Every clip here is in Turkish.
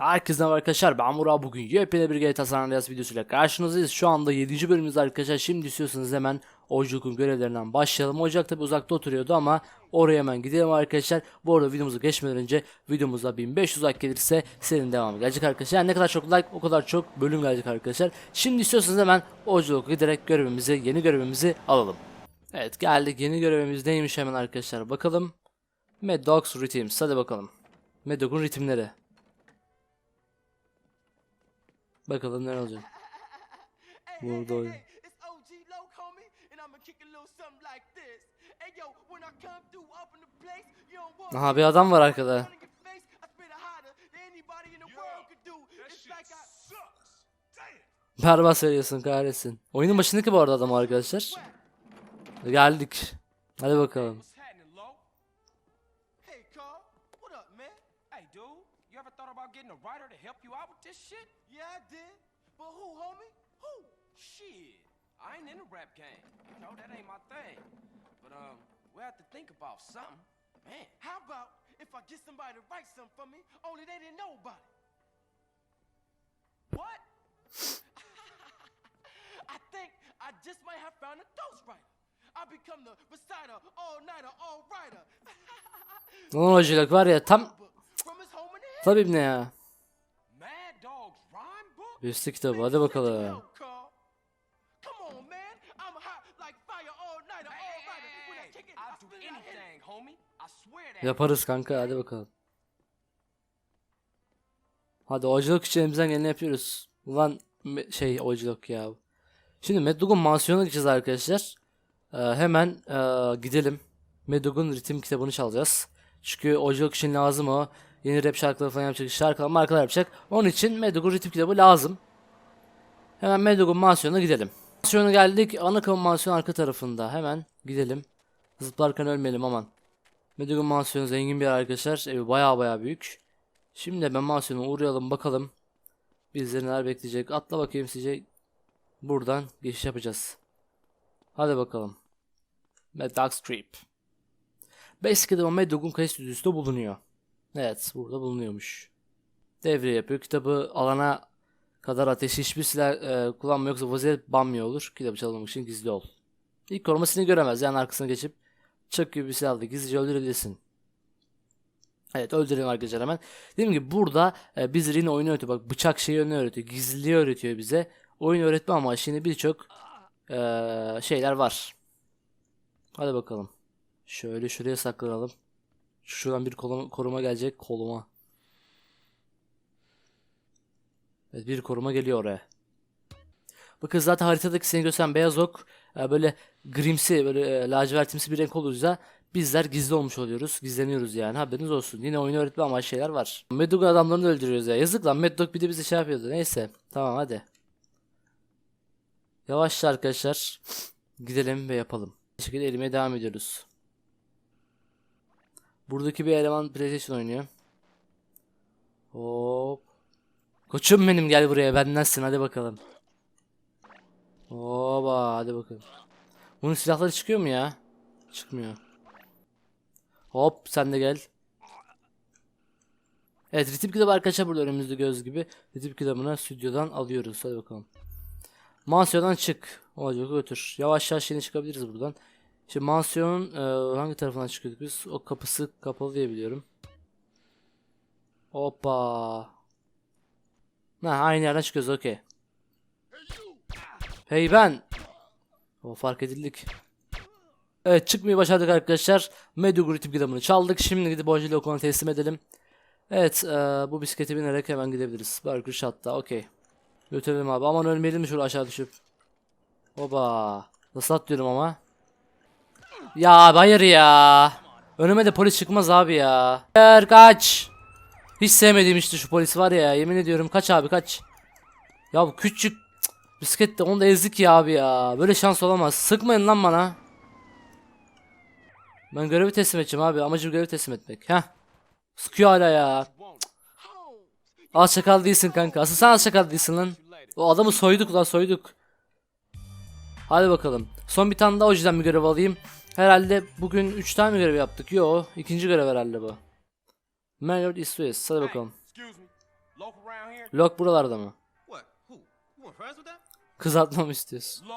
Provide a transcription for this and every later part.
Herkese merhaba arkadaşlar ben Murat bugün yepyeni bir GTA San Andreas videosuyla karşınızdayız. Şu anda 7. bölümümüz arkadaşlar. Şimdi istiyorsanız hemen Ocak'ın görevlerinden başlayalım. Ocak tabi uzakta oturuyordu ama oraya hemen gidelim arkadaşlar. Bu arada videomuzu geçmeden önce videomuza 1500 like gelirse serinin devamı gelecek arkadaşlar. Yani ne kadar çok like o kadar çok bölüm gelecek arkadaşlar. Şimdi istiyorsanız hemen Ocak'a giderek görevimizi yeni görevimizi alalım. Evet geldik yeni görevimiz neymiş hemen arkadaşlar bakalım. Mad Dogs Rhythms hadi bakalım. Mad Dog'un ritimleri. Bakalım ne olacak. Burada oyun. Aha bir adam var arkada. Berbat söylüyorsun kahretsin. Oyunun başındaki bu arada adam arkadaşlar. Geldik. Hadi bakalım. Thought about getting a writer to help you out with this shit? Yeah, I did. But who, homie? Who? Shit, I ain't in the rap game. You know, that ain't my thing. But, um, we have to think about something. Man, How about if I get somebody to write something for me, only they didn't know about it? what? I think I just might have found a ghostwriter. I become the reciter, all-nighter, all-writer. Lan hocalık var ya tam tabii ne ya. Üstü kitabı hadi bakalım. Yaparız kanka hadi bakalım. Hadi hocalık için elimizden geleni yapıyoruz. Ulan şey hocalık ya. Şimdi Meddog'un mansiyonuna gideceğiz arkadaşlar. Ee, hemen ee, gidelim. Meddog'un ritim kitabını çalacağız. Çünkü hocalık için lazım o. Yeni rap şarkıları falan yapacak, şarkılar markalar yapacak. Onun için Meddog'un ritim kitabı lazım. Hemen Meddog'un mansiyonuna gidelim. Mansiyona geldik. Ana kamu mansiyon arka tarafında. Hemen gidelim. Zıplarken ölmeyelim aman. Medugun mansiyonu zengin bir yer arkadaşlar. Evi baya baya büyük. Şimdi ben mansiyona uğrayalım bakalım. Bizleri neler bekleyecek. Atla bakayım sizce. Buradan geçiş yapacağız. Hadi bakalım. Mad Dog Creep. Basically o Mad Dog'un kayıt stüdyosunda bulunuyor. Evet burada bulunuyormuş. Devre yapıyor. Kitabı alana kadar ateşi hiçbir silah e, kullanma yoksa vaziyet banmıyor olur. Kitabı çalmamak için gizli ol. İlk korumasını göremez. Yani arkasına geçip Çak gibi bir silahla gizlice öldürebilirsin. Evet öldürelim arkadaşlar hemen. Dediğim gibi burada e, biz yine oyunu öğretiyor. Bak bıçak şeyi önüne öğretiyor. Gizliliği öğretiyor bize. Oyun öğretme ama şimdi birçok e, şeyler var. Hadi bakalım. Şöyle şuraya saklanalım. Şuradan bir koluma, koruma gelecek koluma. Evet bir koruma geliyor oraya. Bakın zaten haritadaki seni gösteren beyaz ok e, böyle grimsi böyle e, lacivertimsi bir renk olunca bizler gizli olmuş oluyoruz. Gizleniyoruz yani haberiniz olsun. Yine oyunu öğretme amaçlı şeyler var. Meddog adamlarını da öldürüyoruz ya. Yazık lan Meddog bir de bize şey yapıyordu. Neyse tamam hadi. Yavaşça arkadaşlar gidelim ve yapalım. Bu şekilde elimeye devam ediyoruz. Buradaki bir eleman PlayStation oynuyor. Hop. Koçum benim gel buraya bendensin hadi bakalım. Oba hadi bakalım. Bunun silahları çıkıyor mu ya? Çıkmıyor. Hop sen de gel. Evet ritim kitabı arkadaşlar burada önümüzde göz gibi. Ritim kitabını stüdyodan alıyoruz. Hadi bakalım. Mansiyondan çık. Olacak götür. Yavaş yavaş yine çıkabiliriz buradan. Şimdi mansiyonun e, hangi tarafından çıkıyorduk biz? O kapısı kapalı diye biliyorum. Hoppa. Ha aynı yerden çıkıyoruz okey. Hey ben. O fark edildik. Evet çıkmayı başardık arkadaşlar. Medugur ritim kitabını çaldık. Şimdi gidip Bojili okuluna teslim edelim. Evet eee, bu bisiklete binerek hemen gidebiliriz. Burger Shot'ta okey. Götürelim abi. Aman ölmeyelim şöyle aşağı düşüp. Oba. Nasıl atlıyorum ama. Ya hayır ya. Önüme de polis çıkmaz abi ya. Hayır kaç. Hiç sevmediğim işte şu polis var ya. Yemin ediyorum kaç abi kaç. Ya bu küçük bisiklet onu da ezdik ya abi ya. Böyle şans olamaz. Sıkmayın lan bana. Ben görevi teslim edeceğim abi. Amacım görevi teslim etmek. Heh. Sıkıyor hala ya. Az çakal değilsin kanka. Asıl sen az çakal değilsin lan. O adamı soyduk lan soyduk. Hadi bakalım. Son bir tane daha o yüzden bir görev alayım. Herhalde bugün 3 tane mi görev yaptık? Yo, ikinci görev herhalde bu. Manuel East. Hadi bakalım. Lok buralarda mı? Kız atmamı istiyorsun.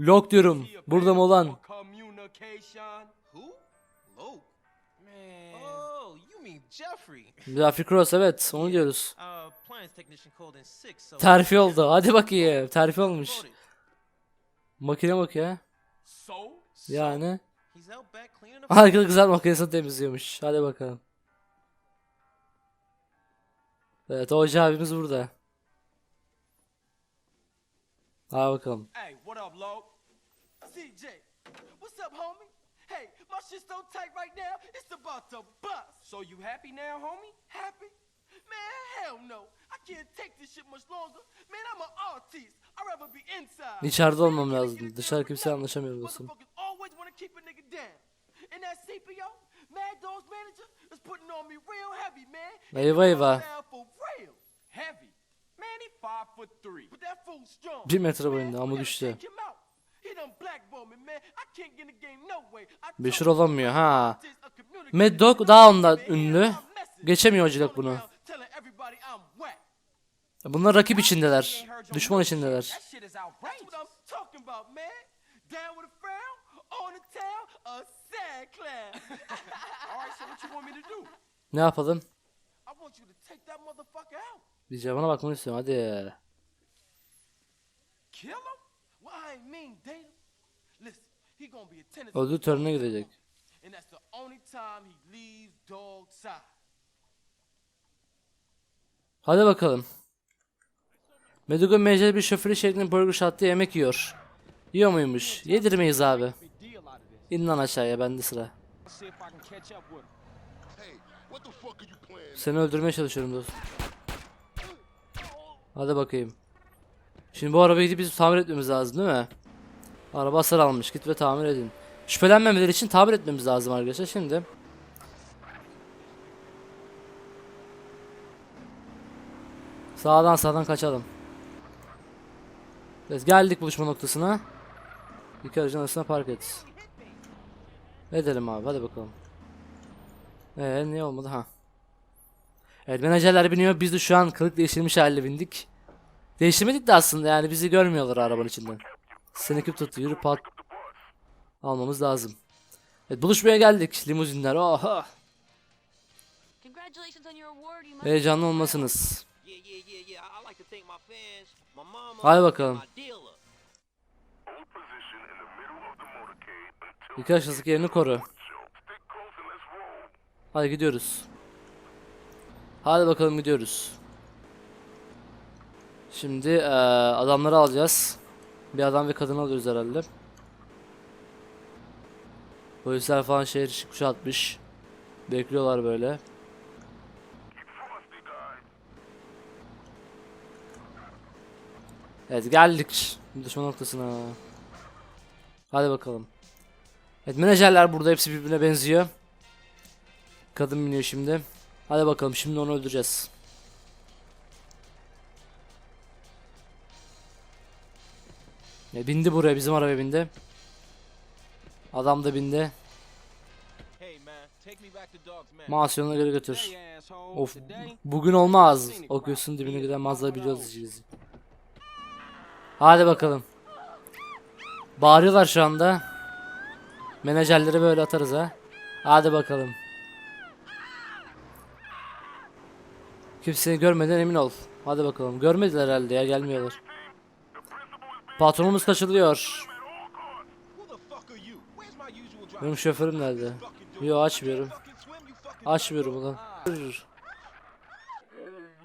Lok diyorum. Burada mı olan? Oh, Jeffrey? Cross evet onu diyoruz. Uh. Terfi oldu. Hadi bakayım. Terfi olmuş. Makine bak ya. Yani. Arkada güzel makinesini temizliyormuş. Hadi bakalım. Evet hoca abimiz burada. Hadi bakalım. Hey, what up, Low? CJ, what's up, homie? Hey, my shit's so tight right now, it's about to bust. So you happy now, homie? Happy? Man, hell no. I can't take this shit much longer. Man, I'm an artist. I'd rather be inside. İçeride olmam lazım. Dışarı kimse anlaşamıyor dostum. İn the game no way. I told Meşhur olamıyor ha. Mad Dog daha ondan ünlü. Geçemiyor hocalık bunu. Bunlar rakip içindeler. Düşman içindeler. A on the town, a sad clown. All right, so what you want me to do? Ne yapalım? I want you to take that motherfucker out. Bir cevabına bakmanı istiyorum hadi. Kill him? Well, I ain't mean date him. Listen, he gonna be attending. Ödül törenine gidecek. And that's the only time he leaves dog side. Hadi bakalım. Medugo meceli bir şoförü şeklinde burger şatlı yemek yiyor. Yiyor muymuş? Yedirmeyiz abi. Big deal out of this. İn lan aşağıya bende sıra. Seni öldürmeye çalışıyorum dostum. Hadi bakayım. Şimdi bu arabayı gidip biz tamir etmemiz lazım değil mi? Araba hasar almış. Git ve tamir edin. Şüphelenmemeleri için tamir etmemiz lazım arkadaşlar. Şimdi. Sağdan sağdan kaçalım. Evet, geldik buluşma noktasına. İki aracın arasına park et. Edelim abi hadi bakalım. Eee niye olmadı ha? Evet menajerler biniyor. Biz de şu an kılık değiştirmiş halde bindik. Değiştirmedik de aslında yani bizi görmüyorlar arabanın içinden. Seni kim tuttu? Yürü pat. Almamız lazım. Evet buluşmaya geldik. Limuzinler. Oha. Heyecanlı olmasınız. Yeah, yeah, yeah, yeah. I I like to thank my fans, my mama, Hadi bakalım. İki aşağıdaki yerini koru. Hadi gidiyoruz. Hadi bakalım gidiyoruz. Şimdi eee, adamları alacağız. Bir adam ve kadın alıyoruz herhalde. Polisler falan şehir içi kuşatmış. Bekliyorlar böyle. Evet geldik düşman noktasına. Hadi bakalım. Evet menajerler burada hepsi birbirine benziyor. Kadın biniyor şimdi. Hadi bakalım şimdi onu öldüreceğiz. E, bindi buraya bizim arabaya bindi. Adam da bindi. Mansiyonuna geri götür. Of bugün olmaz. Okuyorsun dibine giden mazda biliyoruz biz. Hadi bakalım. Bağırıyorlar şu anda. Menajerleri böyle atarız ha. Hadi bakalım. Kimseyi görmeden emin ol. Hadi bakalım. Görmediler herhalde ya gelmiyorlar. Patronumuz kaçırılıyor. Benim şoförüm nerede? Yo açmıyorum. Açmıyorum ulan.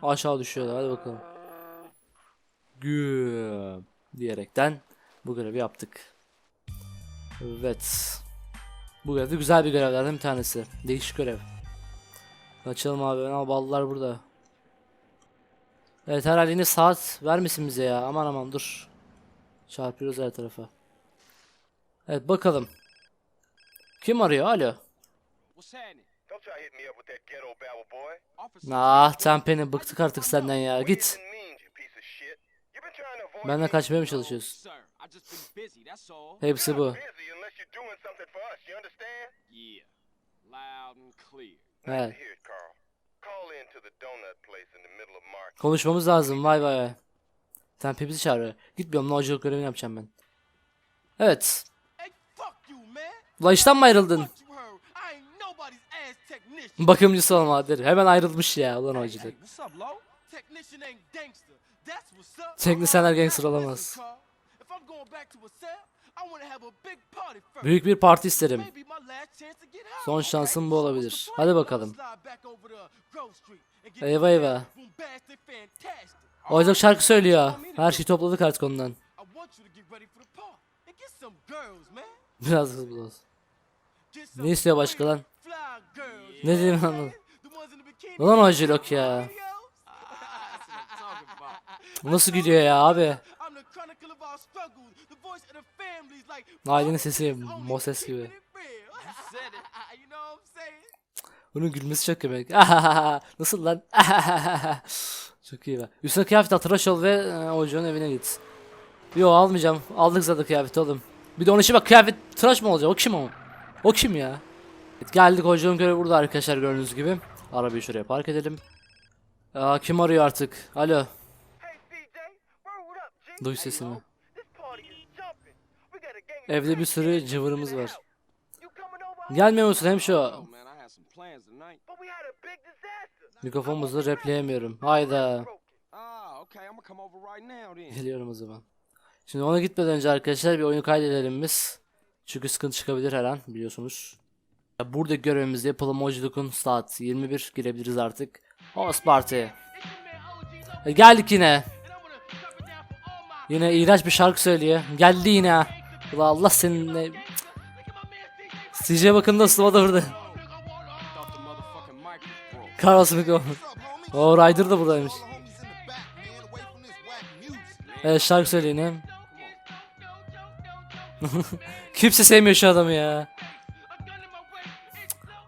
Aşağı düşüyorlar hadi bakalım. Güm diyerekten bu görevi yaptık. Evet. Bu görev de güzel bir görevlerden bir tanesi. Değişik görev. Kaçalım abi. Ama ballar burada. Evet herhalde yine saat vermesin bize ya. Aman aman dur. Çarpıyoruz her tarafa. Evet bakalım. Kim arıyor? Alo. Ah Tempeni bıktık artık senden ya. Git. Benden kaçmaya mı çalışıyorsun? Hepsi bu. The middle of market. Konuşmamız lazım vay vay. Sen Pepsi çağırıyor. Gitmiyorum ne hocalık görevini yapacağım ben. Evet. Ula işten mi ayrıldın? Bakımcısı olma der. Hemen ayrılmış ya ulan up. Teknisyenler gangster olamaz. Büyük bir parti isterim. Son şansım bu olabilir. Hadi bakalım. Eyvah eyvah. Hocalık şarkı söylüyor. Her şeyi topladık artık ondan. Biraz hızlı olsun. Ne istiyor başka lan? Ne diyeyim anladım. Ulan girls, hocalık ya. nasıl gidiyor ya abi? Ailenin sesi Moses gibi. Bunun gülmesi çok komik. Nasıl lan? çok iyi be. Üstüne kıyafet al, tıraş ol ve e, hocanın evine git. Yo almayacağım. Aldık zaten kıyafeti oğlum. Bir de onun için bak kıyafet tıraş mı olacak? O kim o? O kim ya? Evet, geldik hocanın görevi burada arkadaşlar gördüğünüz gibi. Arabayı şuraya park edelim. Aa, kim arıyor artık? Alo. Duy sesimi. This party is jumping. We got a gang of Evde bir sürü cıvırımız var. Gelmiyor musun hemşo? Mikrofonumuzu repleyemiyorum. Hayda. Ah. Geliyorum o zaman. Şimdi ona gitmeden önce arkadaşlar bir oyunu kaydedelim biz. Çünkü sıkıntı çıkabilir her an biliyorsunuz. Ya Buradaki görevimiz yapalım Hoculuk'un saat 21 girebiliriz artık. House Party. E, geldik yine. Yine iğrenç bir şarkı söylüyor. Geldi yine. Ulan Allah seninle. CJ bakın nasıl o da burada. Carlos mikrofon. O Ryder da buradaymış. Evet şarkı söylüyor ne? Kimse sevmiyor şu adamı ya.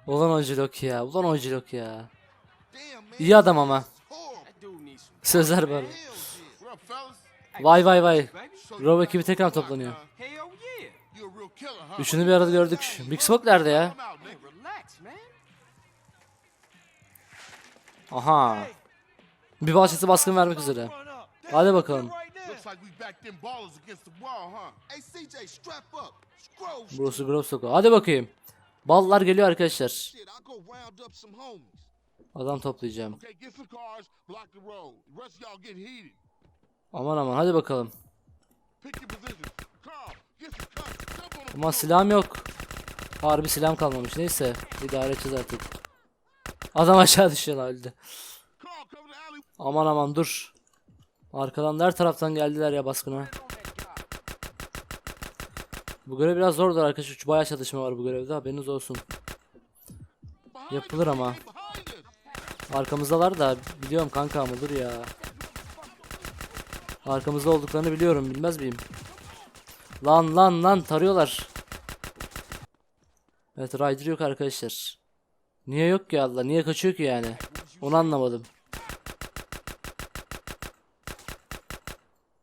Ulan Hoculuk ya. Ulan Hoculuk ya. İyi adam ama. Sözler var. Vay vay vay. Rob ekibi tekrar toplanıyor. Üçünü bir arada gördük. Big Smoke nerede ya? Aha. Bir bahçesi baskın vermek üzere. Hadi bakalım. Burası Grove Sokağı. Hadi bakayım. Ballar geliyor arkadaşlar. Adam toplayacağım. Aman aman hadi bakalım. Ama silahım yok. Harbi silahım kalmamış. Neyse. İdare edeceğiz artık. Adam aşağı düşüyor lan öldü. Aman aman dur. Arkadan her taraftan geldiler ya baskına. Bu görev biraz zordur arkadaşlar. Bayağı çatışma var bu görevde. Haberiniz olsun. Yapılır ama. Arkamızdalar da biliyorum kanka ama dur ya. Arkamızda olduklarını biliyorum bilmez miyim? Lan lan lan tarıyorlar. Evet Ryder yok arkadaşlar. Niye yok ki Allah? Niye kaçıyor ki yani? Onu anlamadım.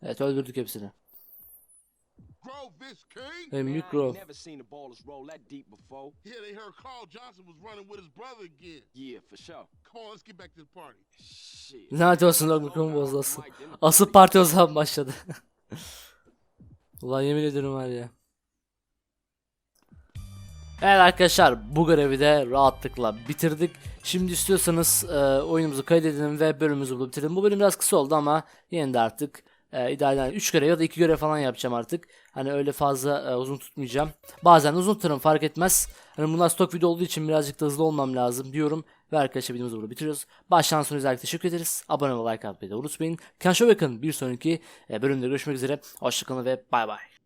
Evet öldürdük hepsini. Grove is king. Hem Man, I büyük ain't Grove. never seen the ballers roll that deep before. Yeah, they heard Carl Johnson was running with his brother again. Yeah, for sure. Come on, let's get back to the party. Shit. Lanet olsun bozdu asıl. Asıl parti o zaman başladı. Ulan yemin ediyorum var ya. Evet arkadaşlar bu görevi de rahatlıkla bitirdik. Şimdi istiyorsanız e, oyunumuzu kaydedelim ve bölümümüzü burada bitirelim. Bu bölüm biraz kısa oldu ama yine de artık e, idealen 3 görev ya da 2 görev falan yapacağım artık. Hani öyle fazla e, uzun tutmayacağım. Bazen uzun tutarım fark etmez. Hani bunlar stok video olduğu için birazcık da hızlı olmam lazım diyorum. Ve arkadaşlar videomuzu burada bitiriyoruz. Baştan sona için teşekkür ederiz. Abone olmayı, like atmayı da unutmayın. Kendinize bakın. Bir sonraki e, bölümde görüşmek üzere. Hoşçakalın ve bay bay.